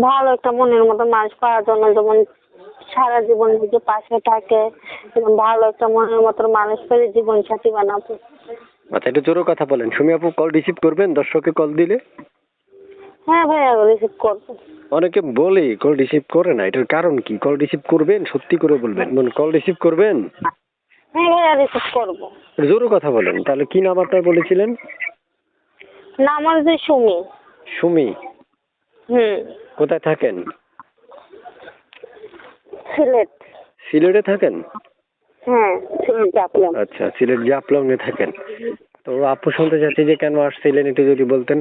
ভালো একটা মনের মতো মানুষ পাওয়ার জন্য যেমন সারা জীবন নিজে পাশে থাকে এবং ভালো একটা মনের মতো মানুষ পেলে জীবন সাথী বানাবো। আচ্ছা একটু জোরে কথা বলেন। সুমি আপু কল রিসিভ করবেন? দর্শককে কল দিলে? হ্যাঁ ভাইয়া রিসিভ করব। অনেকে বলে কল রিসিভ করে না। এটার কারণ কি? কল রিসিভ করবেন? সত্যি করে বলবেন? কল রিসিভ করবেন? হ্যাঁ ভাইয়া রিসিভ করব। জোরে কথা বলেন। তাহলে কি নাম আপনার বলেছিলেন? নাম আমার যে সুমি। সুমি। হুম। কোথায় থাকেন? সিলেট। সিলেটে থাকেন? হ্যাঁ সিলেট আচ্ছা সিলেট জাফলংয়ে থাকেন। তো আপু শুনতে চাচ্ছি যে কেন আসছিলেন একটু যদি বলতেন।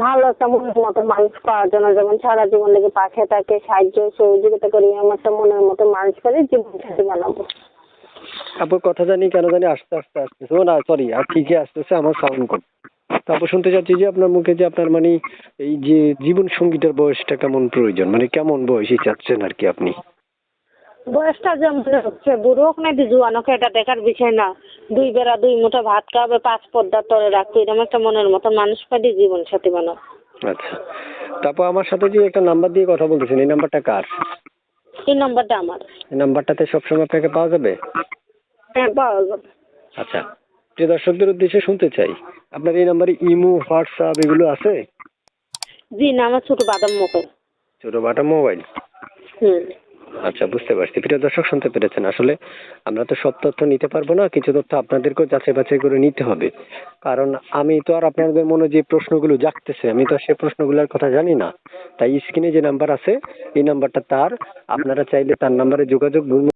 ভালো একটা মনের মতো মানুষ পাওয়ার জন্য যেমন সারা জীবন লেগে পাশে থাকে সাহায্য সহযোগিতা করি আমার একটা মনের মতো মানুষ পেলে জীবন সাথী বানাবো। আপুর কথা জানি কেন জানি আস্তে আস্তে আসতেছে। ও না সরি আর ঠিকই আসতেছে আমার সাউন্ড কম তারপর শুনতে চাচ্ছি যে আপনার মুখে যে আপনার মানে এই যে জীবন সঙ্গীতের বয়সটা কেমন প্রয়োজন? মানে কেমন বয়সই চাচ্ছেন আর কি আপনি? বয়সটা যেমন হচ্ছে বুড়ো হোক না জুয়ান হোক এটা দেখার বিষয় না। দুই বেলা দুই মুঠো ভাত খাবে পাঁচ পর্দার তলে রাখতে এরকম একটা মনের মতো মানুষ পেলে জীবন সাথী বানাবো আচ্ছা। তারপর আমার সাথে যে একটা নাম্বার দিয়ে কথা বলতেছেন এই নাম্বারটা কার? এই নাম্বারটা আমার। এই নাম্বারটাতে সবসময় আপনাকে পাওয়া যাবে? হ্যাঁ পাওয়া যাবে। আচ্ছা। যে দর্শকদের উদ্দেশ্যে শুনতে চাই আপনার এই নাম্বারে ইমো হোয়াটসঅ্যাপ এগুলো আছে? জি না আমার ছোট বাদাম মুখে ছোট বাটা মোবাইল? হুম। আচ্ছা বুঝতে পারছি। প্রিয় দর্শক শুনতে পেরেছেন। আসলে আমরা তো সব তথ্য নিতে পারব না কিছু তথ্য আপনাদেরকেও যাচাই বাছাই করে নিতে হবে। কারণ আমি তো আর আপনাদের মনে যে প্রশ্নগুলো জাগতেছে আমি তো আর সে প্রশ্নগুলোর কথা জানি না। তাই স্ক্রিনে যে নাম্বার আছে এই নাম্বারটা তার। আপনারা চাইলে তার নাম্বারে যোগাযোগ